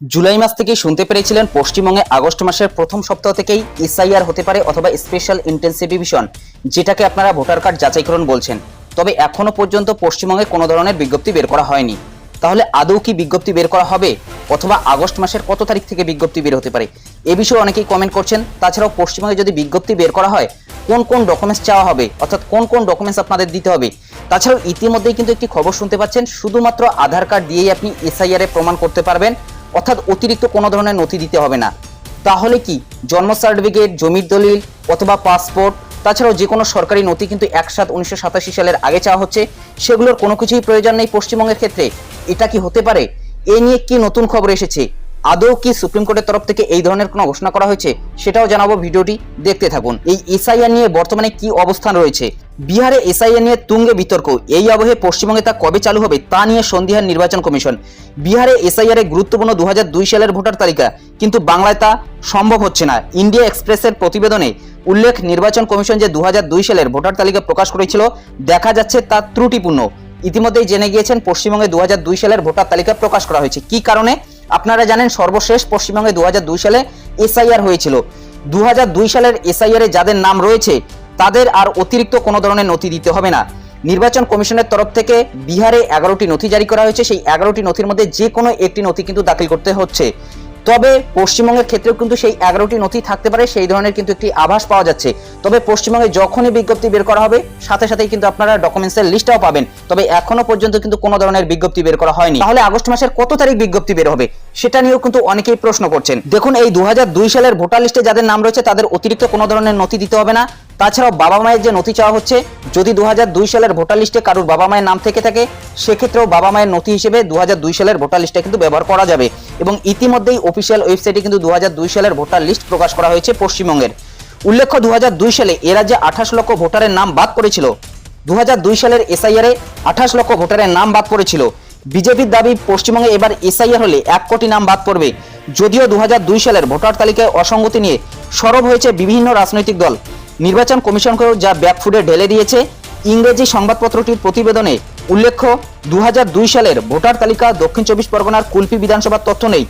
জুলাই মাস থেকেই শুনতে পেরেছিলেন পশ্চিমবঙ্গে আগস্ট মাসের প্রথম সপ্তাহ থেকেই এসআইআর হতে পারে অথবা স্পেশাল ইন্টেন্সিভ ডিভিশন যেটাকে আপনারা ভোটার কার্ড যাচাইকরণ বলছেন। তবে এখনও পর্যন্ত পশ্চিমবঙ্গে কোনো ধরনের বিজ্ঞপ্তি বের করা হয়নি। তাহলে আদৌ কি বিজ্ঞপ্তি বের করা হবে অথবা আগস্ট মাসের কত তারিখ থেকে বিজ্ঞপ্তি বের হতে পারে? এ বিষয়ে অনেকেই কমেন্ট করছেন। তাছাড়াও পশ্চিমবঙ্গে যদি বিজ্ঞপ্তি বের করা হয়, কোন কোন ডকুমেন্টস চাওয়া হবে? অর্থাৎ কোন কোন ডকুমেন্টস আপনাদের দিতে হবে? তাছাড়াও ইতিমধ্যেই কিন্তু একটি খবর শুনতে পাচ্ছেন। শুধুমাত্র আধার কার্ড দিয়েই আপনি এসআইআর এ প্রমাণ করতে পারবেন। অর্থাৎ অতিরিক্ত কোনো ধরনের নথি দিতে হবে না। তাহলে কি? জন্ম সার্টিফিকেট, জমির দলিল অথবা পাসপোর্ট, তাছাড়াও যে কোনো সরকারি নথি কিন্তু এক সাত উনিশশো সালের আগে চাওয়া হচ্ছে, সেগুলোর কোনো কিছুই প্রয়োজন নেই পশ্চিমবঙ্গের ক্ষেত্রে। এটা কি হতে পারে? এ নিয়ে কি নতুন খবর এসেছে? আদৌ কি সুপ্রিম কোর্টের তরফ থেকে এই ধরনের কোনো ঘোষণা করা হয়েছে সেটাও জানাব ভিডিওটি দেখতে থাকুন। এই এসআইআর নিয়ে বর্তমানে কি অবস্থান রয়েছে? বিহারে এসআইআর নিয়ে তুঙ্গে বিতর্ক। এই আবহে পশ্চিমবঙ্গে তা কবে চালু হবে তা নিয়ে সন্ধিহার নির্বাচন কমিশন। বিহারে এসআইআর গুরুত্বপূর্ণ দু হাজার দুই সালের ভোটার তালিকা, কিন্তু বাংলায় তা সম্ভব হচ্ছে না। ইন্ডিয়া এক্সপ্রেসের প্রতিবেদনে উল্লেখ নির্বাচন কমিশন যে দু হাজার দুই সালের ভোটার তালিকা প্রকাশ করেছিল, দেখা যাচ্ছে তা ত্রুটিপূর্ণ। ইতিমধ্যেই জেনে গিয়েছেন, পশ্চিমবঙ্গে দু হাজার দুই সালের ভোটার তালিকা প্রকাশ করা হয়েছে। কি কারণে? আপনারা জানেন সর্বশেষ পশ্চিমবঙ্গে দু সালে এসআইআর হয়েছিল। দুই হাজার দুই সালের এসআইআরে যাদের নাম রয়েছে, তাদের আর অতিরিক্ত কোনো ধরনের নথি দিতে হবে না। নির্বাচন কমিশনের তরফ থেকে বিহারে এগারোটি নথি জারি করা হয়েছে। সেই এগারোটি নথির মধ্যে যে কোনো একটি নথি কিন্তু দাখিল করতে হচ্ছে। তবে পশ্চিমবঙ্গের ক্ষেত্রেও কিন্তু সেই এগারোটি নথি থাকতে পারে, সেই ধরনের কিন্তু একটি আভাস পাওয়া যাচ্ছে। তবে পশ্চিমবঙ্গে যখনই বিজ্ঞপ্তি বের করা হবে, সাথে সাথেই কিন্তু আপনারা ডকুমেন্টসের লিস্টটাও পাবেন। তবে এখনও পর্যন্ত কিন্তু কোনো ধরনের বিজ্ঞপ্তি বের করা হয়নি। তাহলে আগস্ট মাসের কত তারিখ বিজ্ঞপ্তি বের হবে? সেটা নিয়েও কিন্তু অনেকেই প্রশ্ন করছেন। দেখুন, এই দু হাজার দুই সালের ভোটার লিস্টে যাদের নাম রয়েছে, তাদের অতিরিক্ত কোনো ধরনের নথি দিতে হবে না। তাছাড়াও বাবা মায়ের যে নথি চাওয়া হচ্ছে, যদি দু সালের ভোটার লিস্টে কারোর বাবা মায়ের নাম থেকে থাকে, সেক্ষেত্রেও বাবা মায়ের নথি হিসেবে দু সালের ভোটার লিস্টে কিন্তু ব্যবহার করা যাবে। এবং ইতিমধ্যেই অফিসিয়াল ওয়েবসাইটে কিন্তু দু হাজার দুই সালের ভোটার লিস্ট প্রকাশ করা হয়েছে পশ্চিমবঙ্গের। উল্লেখ্য দু হাজার দুই সালে এ রাজ্যে আঠাশ লক্ষ ভোটারের নাম বাদ পড়েছিল। দু সালের এসআইআর আঠাশ লক্ষ ভোটারের নাম বাদ পড়েছিল। বিজেপির দাবি, পশ্চিমবঙ্গে এবার এসআইআর হলে এক কোটি নাম বাদ পড়বে। যদিও দু হাজার দুই সালের ভোটার তালিকায় অসঙ্গতি নিয়ে সরব হয়েছে বিভিন্ন রাজনৈতিক দল। নির্বাচন কমিশনকেও যা ব্যাকফুডে ঢেলে দিয়েছে, ইংরেজি সংবাদপত্রটির প্রতিবেদনে উল্লেখ্য দু হাজার দুই সালের ভোটার তালিকা দক্ষিণ চব্বিশ পরগনার কুলপি বিধানসভার তথ্য নেই।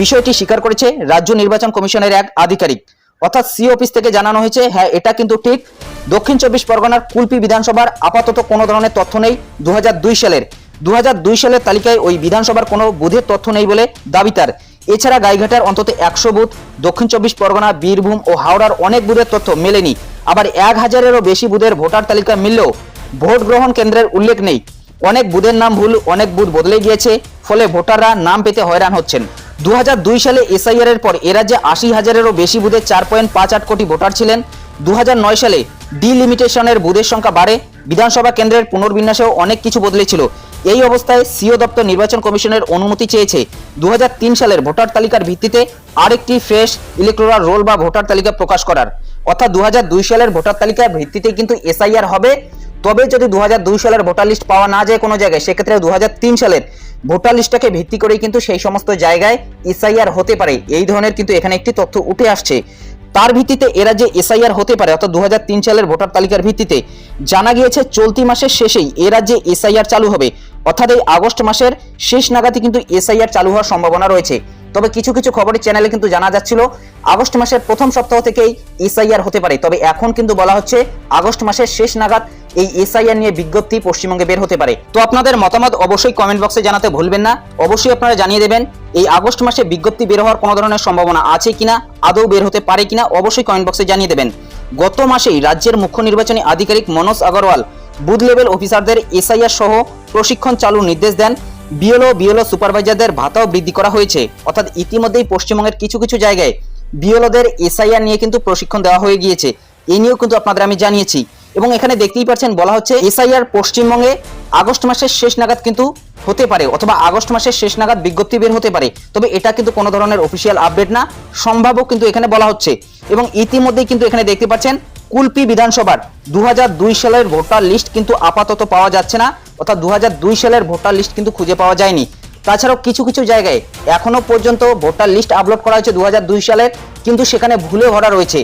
বিষয়টি স্বীকার করেছে রাজ্য নির্বাচন কমিশনের এক আধিকারিক। অর্থাৎ সি অফিস থেকে জানানো হয়েছে হ্যাঁ এটা কিন্তু ঠিক। দক্ষিণ চব্বিশ পরগনার কুলপি বিধানসভার আপাতত কোনো ধরনের তথ্য নেই। দু হাজার দুই সালের দু সালের তালিকায় ওই বিধানসভার কোনো বুধের তথ্য নেই বলে দাবি তার। এছাড়া গাইঘাটার অন্তত একশো বুথ, দক্ষিণ চব্বিশ পরগনা, বীরভূম ও হাওড়ার অনেক বুথের তথ্য মেলেনি। আবার এক হাজারেরও বেশি বুথের ভোটার তালিকা মিললেও ভোট গ্রহণ কেন্দ্রের উল্লেখ নেই। অনেক বুথের নাম ভুল, অনেক বুথ বদলে গিয়েছে, ফলে ভোটাররা নাম পেতে হয়রান হচ্ছেন। দু দুই সালে এসআইআর এর পর এ রাজ্যে আশি হাজারেরও বেশি বুথে চার পয়েন্ট পাঁচ আট কোটি ভোটার ছিলেন। দু হাজার নয় সালে ডিলিমিটেশনের বুধের সংখ্যা বাড়ে। বিধানসভা কেন্দ্রের পুনর্বিন্যাসেও অনেক কিছু বদলেছিল। এই অবস্থায় সিও দপ্তর নির্বাচন কমিশনের অনুমতি চেয়েছে। দু হাজার তিন সালের ভোটার তালিকার ভিত্তিতে আরেকটি ফ্রেশ ইলেকট্রাল রোল বা ভোটার তালিকা প্রকাশ করার। অর্থাৎ দু সালের ভোটার তালিকার ভিত্তিতে কিন্তু এসআইআর হবে। তবে যদি দু সালের ভোটার লিস্ট পাওয়া না যায় কোনো জায়গায়, সেক্ষেত্রে দু সালের ভোটার লিস্টটাকে ভিত্তি করেই কিন্তু সেই সমস্ত জায়গায় এসআইআর হতে পারে। এই ধরনের কিন্তু এখানে একটি তথ্য উঠে আসছে। তার ভিত্তিতে এরা যে এসআইআর হতে পারে, অর্থাৎ দু হাজার তিন সালের ভোটার তালিকার ভিত্তিতে। জানা গিয়েছে, চলতি মাসের শেষেই এ রাজ্যে এসআইআর চালু হবে। অর্থাৎ এই আগস্ট মাসের শেষ নাগাদে কিন্তু এসআইআর চালু হওয়ার সম্ভাবনা রয়েছে। তবে কিছু কিছু খবরের চ্যানেলে কিন্তু জানা যাচ্ছিল, আগস্ট মাসের প্রথম সপ্তাহ থেকেই এসআইআর হতে পারে। তবে এখন কিন্তু বলা হচ্ছে, আগস্ট মাসের শেষ নাগাদ এই এসআইআর নিয়ে বিজ্ঞপ্তি পশ্চিমবঙ্গে বের হতে পারে। তো আপনাদের মতামত অবশ্যই কমেন্ট বক্সে জানাতে ভুলবেন না। অবশ্যই আপনারা জানিয়ে দেবেন, এই আগস্ট মাসে বিজ্ঞপ্তি বের হওয়ার কোনো ধরনের সম্ভাবনা আছে কিনা, আদৌ বের হতে পারে কিনা, অবশ্যই কমেন্ট বক্সে জানিয়ে দেবেন। গত মাসেই রাজ্যের মুখ্য নির্বাচনী আধিকারিক মনোজ আগরওয়াল বুথ লেভেল অফিসারদের এসআইআর সহ প্রশিক্ষণ চালুর নির্দেশ দেন বিএলও বিএলও সুপারভাইজারদের ভাতাও বৃদ্ধি করা হয়েছে। অর্থাৎ ইতিমধ্যেই পশ্চিমবঙ্গের কিছু কিছু জায়গায় বিএলওদের এসআইআর নিয়ে কিন্তু প্রশিক্ষণ দেওয়া হয়ে গিয়েছে। এই নিয়েও কিন্তু আপনাদের আমি জানিয়েছি। এবং এখানে দেখতেই পাচ্ছেন বলা হচ্ছে, এসআইআর পশ্চিমবঙ্গে আগস্ট মাসের শেষ নাগাদ কিন্তু হতে পারে, অথবা আগস্ট মাসের শেষ নাগাদ বিজ্ঞপ্তি বের হতে পারে। তবে এটা কিন্তু কোনো ধরনের অফিসিয়াল আপডেট না, সম্ভাব্য কিন্তু এখানে বলা হচ্ছে। এবং ইতিমধ্যেই কিন্তু এখানে দেখতে পাচ্ছেন, কুলপি বিধানসভার দু হাজার দুই সালের ভোটার লিস্ট কিন্তু আপাতত পাওয়া যাচ্ছে না, অর্থাৎ দু হাজার দুই সালের ভোটার লিস্ট কিন্তু খুঁজে পাওয়া যায়নি। তাছাড়াও কিছু কিছু জায়গায় এখনও পর্যন্ত ভোটার লিস্ট আপলোড করা হয়েছে দু হাজার দুই সালের, কিন্তু সেখানে ভুলে ভরা রয়েছে।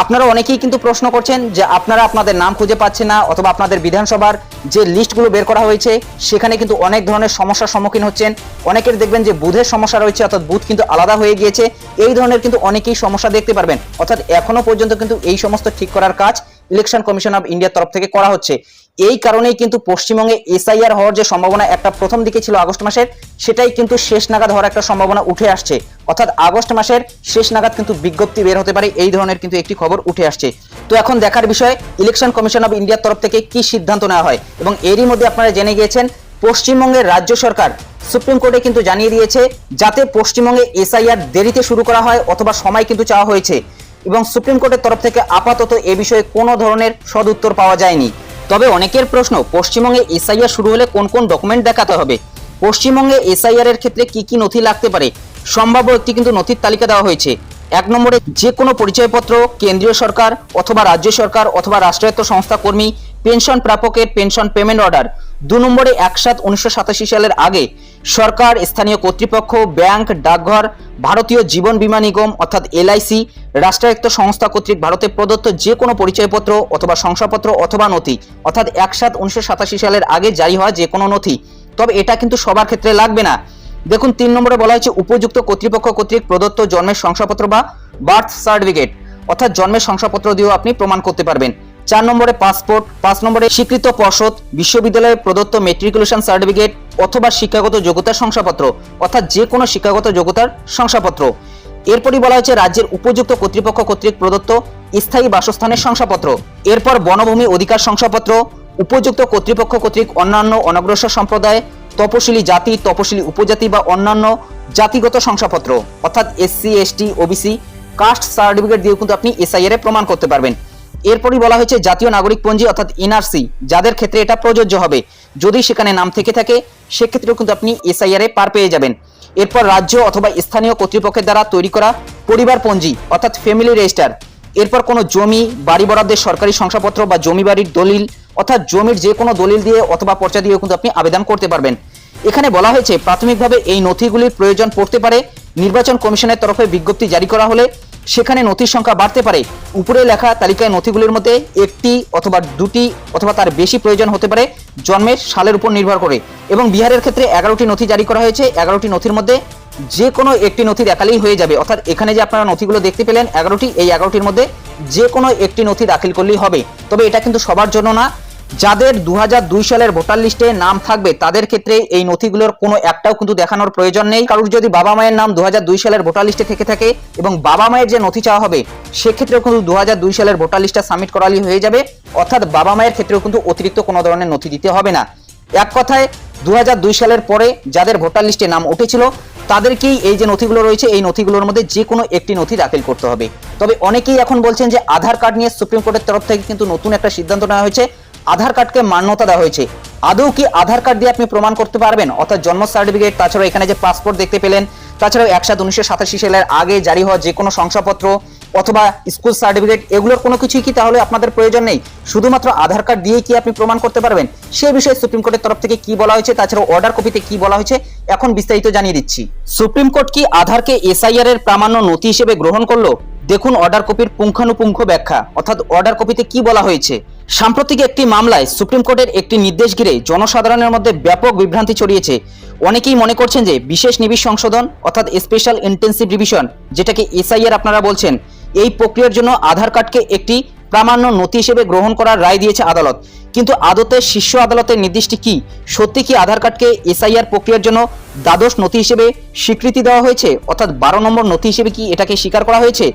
আপনারা অনেকেই কিন্তু প্রশ্ন করছেন যে আপনারা আপনাদের নাম খুঁজে পাচ্ছে না অথবা আপনাদের বিধানসভার যে লিস্টগুলো বের করা হয়েছে, সেখানে কিন্তু অনেক ধরনের সমস্যার সম্মুখীন হচ্ছেন। অনেকের দেখবেন যে বুধের সমস্যা রয়েছে, অর্থাৎ বুথ কিন্তু আলাদা হয়ে গিয়েছে। এই ধরনের কিন্তু অনেকেই সমস্যা দেখতে পারবেন। অর্থাৎ এখনও পর্যন্ত কিন্তু এই সমস্ত ঠিক করার কাজ ইলেকশন কমিশন অফ ইন্ডিয়ার তরফ থেকে করা হচ্ছে। এই কারণেই কিন্তু পশ্চিমবঙ্গে এসআইআর হওয়ার যে সম্ভাবনা একটা প্রথম দিকে ছিল আগস্ট মাসের, সেটাই কিন্তু শেষ নাগাদ হওয়ার একটা সম্ভাবনা উঠে আসছে। অর্থাৎ আগস্ট মাসের শেষ নাগাদ কিন্তু বিজ্ঞপ্তি বের হতে পারে, এই ধরনের কিন্তু একটি খবর উঠে আসছে। তো এখন দেখার বিষয় ইলেকশন কমিশন অফ ইন্ডিয়ার তরফ থেকে কি সিদ্ধান্ত নেওয়া হয়? এবং এরই মধ্যে আপনারা জেনে গিয়েছেন, পশ্চিমবঙ্গের রাজ্য সরকার সুপ্রিম কোর্টে কিন্তু জানিয়ে দিয়েছে, যাতে পশ্চিমবঙ্গে এসআইআর দেরিতে শুরু করা হয় অথবা সময় কিন্তু চাওয়া হয়েছে। এবং সুপ্রিম কোর্টের তরফ থেকে আপাতত এ বিষয়ে কোনো ধরনের সদুত্তর পাওয়া যায়নি। তবে অনেকের প্রশ্ন, পশ্চিমবঙ্গে এসআইআর শুরু হলে কোন কোন ডকুমেন্ট দেখাতে হবে? পশ্চিমবঙ্গে এসআইআর এর ক্ষেত্রে কি কি নথি লাগতে পারে? সম্ভাব্য একটি কিন্তু নথির তালিকা দেওয়া হয়েছে। এক নম্বরে, যে কোনো পরিচয়পত্র, কেন্দ্রীয় সরকার অথবা রাজ্য সরকার অথবা রাষ্ট্রায়ত্ত সংস্থা কর্মী পেনশন প্রাপকের পেনশন পেমেন্ট অর্ডার। দু নম্বরে এক সাত উনিশশো সালের আগে সরকার, স্থানীয় কর্তৃপক্ষ, ব্যাংক, ডাকঘর, ভারতীয় জীবন বীমা নিগম অর্থাৎ এলআইসি রাষ্ট্রায়ত্ত সংস্থা কর্তৃক ভারতে প্রদত্ত যে কোনো পরিচয়পত্র অথবা শংসাপত্র অথবা নথি, অর্থাৎ এক সাত উনিশশো সালের আগে জারি হওয়া যে কোনো নথি। তবে এটা কিন্তু সবার ক্ষেত্রে লাগবে না। দেখুন, তিন নম্বরে বলা হয়েছে উপযুক্ত কর্তৃপক্ষ কর্তৃক প্রদত্ত জন্মের শংসাপত্র বা বার্থ সার্টিফিকেট, অর্থাৎ জন্মের শংসাপত্র দিয়েও আপনি প্রমাণ করতে পারবেন। চার নম্বরে পাসপোর্ট, পাঁচ নম্বরে স্বীকৃত পর্ষদ বিশ্ববিদ্যালয়ে প্রদত্ত মেট্রিকুলেশন সার্টিফিকেট অথবা শিক্ষাগত যোগ্যতার শংসাপত্র, অর্থাৎ যে কোনো শিক্ষাগত যোগ্যতার শংসাপত্র। এরপরই বলা হয়েছে রাজ্যের উপযুক্ত কর্তৃপক্ষ কর্তৃক প্রদত্ত স্থায়ী বাসস্থানের শংসাপত্র। এরপর বনভূমি অধিকার শংসাপত্র, উপযুক্ত কর্তৃপক্ষ কর্তৃক অন্যান্য অনগ্রসর সম্প্রদায়, তপশিলি জাতি, তপশিলি উপজাতি বা অন্যান্য জাতিগত শংসাপত্র। অর্থাৎ SC ST OBC caste certificate দিয়েও কিন্তু আপনি এসআইআর প্রমাণ করতে পারবেন। এরপরই বলা হয়েছে জাতীয় নাগরিক পঞ্জি অর্থাৎ এনআরসি, যাদের ক্ষেত্রে এটা প্রযোজ্য হবে। যদি সেখানে নাম থেকে থাকে, সেক্ষেত্রেও কিন্তু আপনি এসআইআর এ পার পেয়ে যাবেন। এরপর রাজ্য অথবা স্থানীয় কর্তৃপক্ষের দ্বারা তৈরি করা পরিবার পঞ্জি অর্থাৎ ফ্যামিলি রেজিস্টার। এরপর কোনো জমি, বাড়ি বরাদ্দের সরকারি শংসাপত্র বা জমি বাড়ির দলিল, অর্থাৎ জমির যে কোনো দলিল দিয়ে অথবা পর্চা দিয়েও কিন্তু আপনি আবেদন করতে পারবেন। এখানে বলা হয়েছে, প্রাথমিকভাবে এই নথিগুলির প্রয়োজন পড়তে পারে। নির্বাচন কমিশনের তরফে বিজ্ঞপ্তি জারি করা হলে সেখানে নথির সংখ্যা বাড়তে পারে। উপরে লেখা তালিকায় নথিগুলির মধ্যে একটি অথবা দুটি অথবা তার বেশি প্রয়োজন হতে পারে জন্মের সালের উপর নির্ভর করে। এবং বিহারের ক্ষেত্রে এগারোটি নথি জারি করা হয়েছে। এগারোটি নথির মধ্যে যে কোনো একটি নথি দেখালেই হয়ে যাবে। অর্থাৎ এখানে যে আপনারা নথিগুলো দেখতে পেলেন, এগারোটি, এই এগারোটির মধ্যে যে কোনো একটি নথি দাখিল করলেই হবে। তবে এটা কিন্তু সবার জন্য না। যাদের দু হাজার দুই সালের ভোটার লিস্টে নাম থাকবে, তাদের ক্ষেত্রে এই নথিগুলোর কোনো একটাও কিন্তু দেখানোর প্রয়োজন নেই। কারণ যদি বাবা মায়ের নাম দুহাজার দুই সালের ভোটার লিস্টে থেকে থাকে এবং বাবা মায়ের যে নথি চাওয়া হবে, সেক্ষেত্রেও কিন্তু দু সালের ভোটার লিস্টটা সাবমিট করালি হয়ে যাবে। অর্থাৎ বাবা মায়ের ক্ষেত্রেও কিন্তু অতিরিক্ত কোনো ধরনের নথি দিতে হবে না। এক কথায় দু হাজার দুই সালের পরে যাদের ভোটার লিস্টে নাম উঠেছিল, তাদেরকেই এই যে নথিগুলো রয়েছে, এই নথিগুলোর মধ্যে যে কোনো একটি নথি দাখিল করতে হবে। তবে অনেকেই এখন বলছেন যে আধার কার্ড নিয়ে সুপ্রিম কোর্টের তরফ থেকে কিন্তু নতুন একটা সিদ্ধান্ত নেওয়া হয়েছে। আধার কার্ডকে মান্যতা দেওয়া হয়েছে। আদৌ কি আধার কার্ড দিয়ে আপনি প্রমাণ করতে পারবেন? অর্থাৎ জন্ম সার্টিফিকেট তাছাড়া এখানে যে পাসপোর্ট দেখতে পেলেন, তাছাড়াও একসাথে উনিশশো সাতাশি সালের আগে জারি হওয়া যে কোনো শংসাপত্র অথবা স্কুল সার্টিফিকেট এগুলোর কোনো কিছুই কি তাহলে আপনাদের প্রয়োজন নেই? শুধুমাত্র আধার কার্ড দিয়ে কি আপনি প্রমাণ করতে পারবেন? সে বিষয়ে সুপ্রিম কোর্টের তরফ থেকে কি বলা হয়েছে? তাছাড়াও অর্ডার কপিতে কি বলা হয়েছে? এখন বিস্তারিত জানিয়ে দিচ্ছি। সুপ্রিম কোর্ট কি আধারকে এসআইআর এর প্রামাণ্য নথি হিসেবে গ্রহণ করল? দেখুন অর্ডার কপির পুঙ্খানুপুঙ্খ ব্যাখ্যা। অর্থাৎ অর্ডার কপিতে কি বলা হয়েছে? সাম্প্রতিক একটি মামলায় সুপ্রিম কোর্টের একটি নির্দেশ ঘিরে জনসাধারণের মধ্যে ব্যাপক বিভ্রান্তি ছড়িয়েছে। অনেকেই মনে করছেন যে বিশেষ নিবিড় সংশোধন, অর্থাৎ স্পেশাল ইন্টেন্সিভ রিভিশন যেটাকে এসআইআর আপনারা বলছেন, এই প্রক্রিয়ার জন্য আধার কার্ডকে একটি প্রামাণ্য নথি হিসেবে গ্রহণ করার রায় দিয়েছে আদালত। কিন্তু আদতে শীর্ষ আদালতের নির্দেশটি কি? সত্যি কি আধার কার্ডকে এসআইআর প্রক্রিয়ার জন্য দ্বাদশ নথি হিসেবে স্বীকৃতি দেওয়া হয়েছে? অর্থাৎ বারো নম্বর নথি হিসেবে কি এটাকে স্বীকার করা হয়েছে?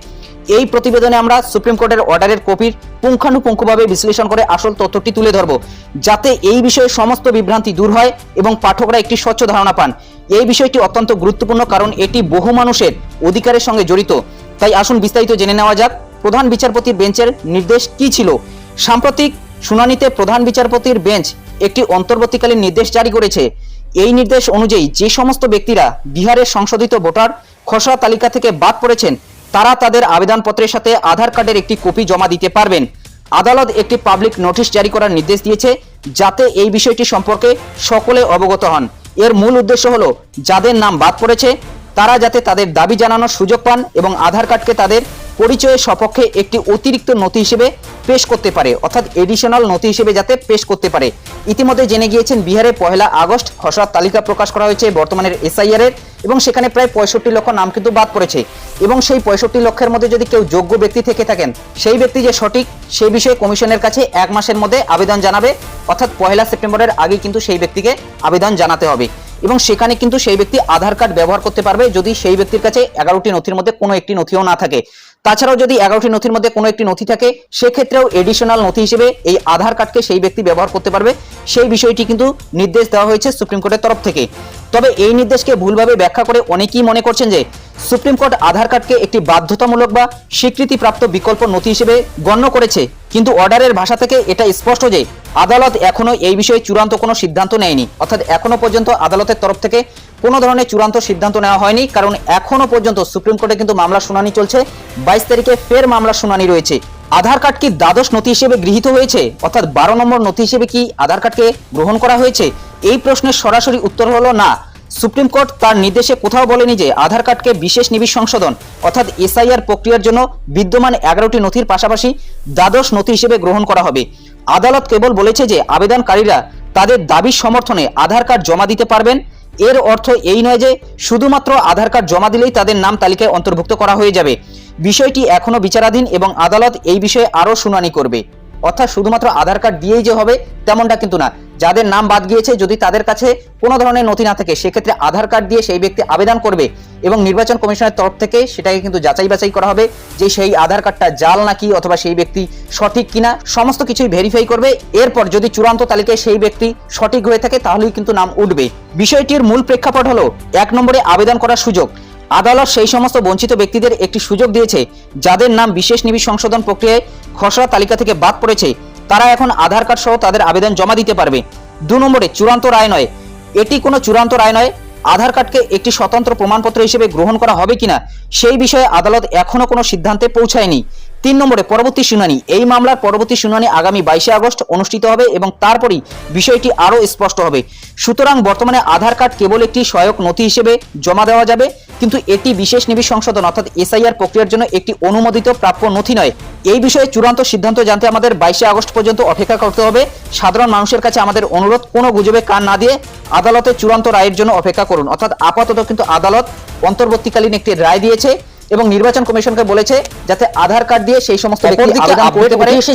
এই প্রতিবেদনে আমরা সুপ্রিম কোর্টের অর্ডারের কপির পুঙ্খানুপুঙ্খভাবে বিশ্লেষণ করে আসল তথ্যটি তুলে ধরব, যাতে এই বিষয়ে সমস্ত বিভ্রান্তি দূর হয় এবং পাঠকরা একটি স্বচ্ছ ধারণা পান। এই বিষয়টি অত্যন্ত গুরুত্বপূর্ণ কারণ এটি বহু মানুষের অধিকারের সঙ্গে জড়িত। তাই আসুন বিস্তারিত জেনে নেওয়া যাক। প্রধান বিচারপতির বেঞ্চের নির্দেশ কি ছিল? সাম্প্রতিক শুনানিতে প্রধান বিচারপতির বেঞ্চ একটি অন্তর্বর্তীকালীন নির্দেশ জারি করেছে। এই নির্দেশ অনুযায়ী যে সমস্ত ব্যক্তিরা বিহারের সংশোধিত ভোটার খসড়া তালিকা থেকে বাদ পড়েছেন, তারা তাদের আবেদনপত্রের সাথে আধার কার্ডের একটি কপি জমা দিতে পারবেন। আদালত একটি পাবলিক নোটিশ জারি করার নির্দেশ দিয়েছে যাতে এই বিষয়টি সম্পর্কে সকলে অবগত হন। এর মূল উদ্দেশ্য হলো যাদের নাম বাদ পড়েছে, তারা যাতে তাদের দাবি জানানোর সুযোগ পান এবং আধার কার্ডকে তাদের পরিচয়ের সপক্ষে একটি অতিরিক্ত নথি হিসেবে পেশ করতে পারে, অর্থাৎ এডিশনাল নথি হিসেবে যাতে পেশ করতে পারে। ইতিমধ্যে জেনে গিয়েছেন, বিহারে পহেলা আগস্ট খসড়া তালিকা প্রকাশ করা হয়েছে বর্তমানের এসআইআর এর, এবং সেখানে প্রায় পঁয়ষট্টি লক্ষ নাম কিন্তু বাদ পড়েছে। এবং সেই পঁয়ষট্টি লক্ষের মধ্যে যদি কেউ যোগ্য ব্যক্তি থেকে থাকেন, সেই ব্যক্তি যে সঠিক সেই বিষয়ে কমিশনের কাছে এক মাসের মধ্যে আবেদন জানাবে, অর্থাৎ পয়লা সেপ্টেম্বরের আগে কিন্তু সেই ব্যক্তিকে আবেদন জানাতে হবে। এবং সেখানে কিন্তু সেই ব্যক্তি আধার কার্ড ব্যবহার করতে পারবে যদি সেই ব্যক্তির কাছে এগারোটি নথির মধ্যে কোনো একটি নথিও না থাকে। তাছাড়াও যদি এগারোটি নথির মধ্যে কোনো একটি নথি থাকে, সেক্ষেত্রেও এডিশনাল নথি হিসেবে এই আধার কার্ডকে সেই ব্যক্তি ব্যবহার করতে পারবে। সেই বিষয়টি কিন্তু নির্দেশ দেওয়া হয়েছে সুপ্রিম কোর্টের তরফ থেকে। তবে এই নির্দেশকে ভুলভাবে ব্যাখ্যা করে অনেকেই মনে করছেন যে, সুপ্রিম কোর্ট আধার কার্ডকে একটি বাধ্যতামূলক বা স্বীকৃতিপ্রাপ্ত বিকল্প নথি হিসেবে গণ্য করেছে। কিন্তু অর্ডারের ভাষা থেকে এটা স্পষ্ট যে, আদালত এখনও এই বিষয়ে চূড়ান্ত কোনো সিদ্ধান্ত নেয়নি। অর্থাৎ এখনও পর্যন্ত আদালতের তরফ থেকে কোনো ধরনের চূড়ান্ত সিদ্ধান্ত নেওয়া হয়নি, কারণ এখনও পর্যন্ত সুপ্রিম কোর্টে কিন্তু মামলা শুনানি চলছে। বাইশ তারিখে ফের মামলা শুনানি রয়েছে। আধার কার্ড কি দ্বাদশ নথি হিসেবে গৃহীত হয়েছে? অর্থাৎ বারো নম্বর নথি হিসেবে কি আধার কার্ডকে গ্রহণ করা হয়েছে? এই প্রশ্নের সরাসরি উত্তর হলো না। সুপ্রিম কোর্ট তার নির্দেশে কোথাও বলেনি যে আধার কার্ডকে বিশেষ নিবিড় সংশোধন, অর্থাৎ এসআইআর প্রক্রিয়ার জন্য বিদ্যমান এগারোটি নথির পাশাপাশি দ্বাদশ নথি হিসেবে গ্রহণ করা হবে। আদালত কেবল বলেছে যে আবেদনকারীরা তাদের দাবির সমর্থনে আধার কার্ড জমা দিতে পারবেন। এর অর্থ এই নয় যে শুধুমাত্র আধার কার্ড জমা দিলেই তাদের নাম তালিকায় অন্তর্ভুক্ত করা হয়ে যাবে। বিষয়টি এখনও বিচারাধীন এবং আদালত এই বিষয়ে আরও শুনানি করবে। অর্থাৎ শুধুমাত্র আধার কার্ড দিয়েই যে হবে, তেমনটা কিন্তু না। যাদের নাম বাদ গিয়েছে, যদি তাদের কাছে কোনো ধরনের নথি না থাকে, সেক্ষেত্রে আধার কার্ড দিয়ে সেই ব্যক্তি আবেদন করবে এবং নির্বাচন কমিশনের তরফ থেকে সেটাকে কিন্তু যাচাই বাছাই করা হবে যে সেই আধার কার্ডটা জাল নাকি অথবা সেই ব্যক্তি সঠিক কিনা, সমস্ত কিছুই ভেরিফাই করবে। এরপর যদি চূড়ান্ত তালিকায় সেই ব্যক্তি সঠিক হয়ে থাকে, তাহলেই কিন্তু নাম উঠবে। বিষয়টির মূল প্রেক্ষাপট হলো, এক নম্বরে আবেদন করার সুযোগ। আদালত সেই সমস্ত বঞ্চিত ব্যক্তিদের একটি সুযোগ দিয়েছে, যাদের নাম বিশেষ নিবিড় সংশোধন প্রক্রিয়ায় খসড়া তালিকা থেকে বাদ পড়েছে। তারা এখন আধার কার্ড সহ তাদের আবেদন জমা দিতে পারবে। দু নম্বরে, চূড়ান্ত রায় নয়। এটি কোনো চূড়ান্ত রায় নয়। আধার কার্ডকে একটি স্বতন্ত্র প্রমাণপত্র হিসেবে গ্রহণ করা হবে কিনা, সেই বিষয়ে আদালত এখনও কোনো সিদ্ধান্তে পৌঁছায়নি। তিন নম্বরে, পরবর্তী শুনানি। এই মামলার পরবর্তী শুনানি আগামী বাইশে আগস্ট অনুষ্ঠিত হবে এবং তারপরই বিষয়টি আরও স্পষ্ট হবে। সুতরাং বর্তমানে আধার কার্ড কেবল একটি সহায়ক নথি হিসেবে জমা দেওয়া যাবে। কিন্তু এটি বিশেষ নিবিড় সংশোধন অর্থাৎ এসআইআর প্রক্রিয়ার জন্য একটি অনুমোদিত প্রাপ্য নথি নয়। এই বিষয়ে চূড়ান্ত সিদ্ধান্ত জানতে আমাদের বাইশে আগস্ট পর্যন্ত অপেক্ষা করতে হবে। সাধারণ মানুষের কাছে আমাদের অনুরোধ কোনো গুজবে কান না দিয়ে আদালতের চূড়ান্ত রায়ের জন্য অপেক্ষা করুন। অর্থাৎ আপাতত কিন্তু আদালত অন্তর্বর্তীকালীন একটি রায় দিয়েছে এবং নির্বাচন কমিশনকে বলেছে যাতে আধার কার্ড দিয়ে সেই সমস্ত ব্যক্তি আবেদন করতে পারে।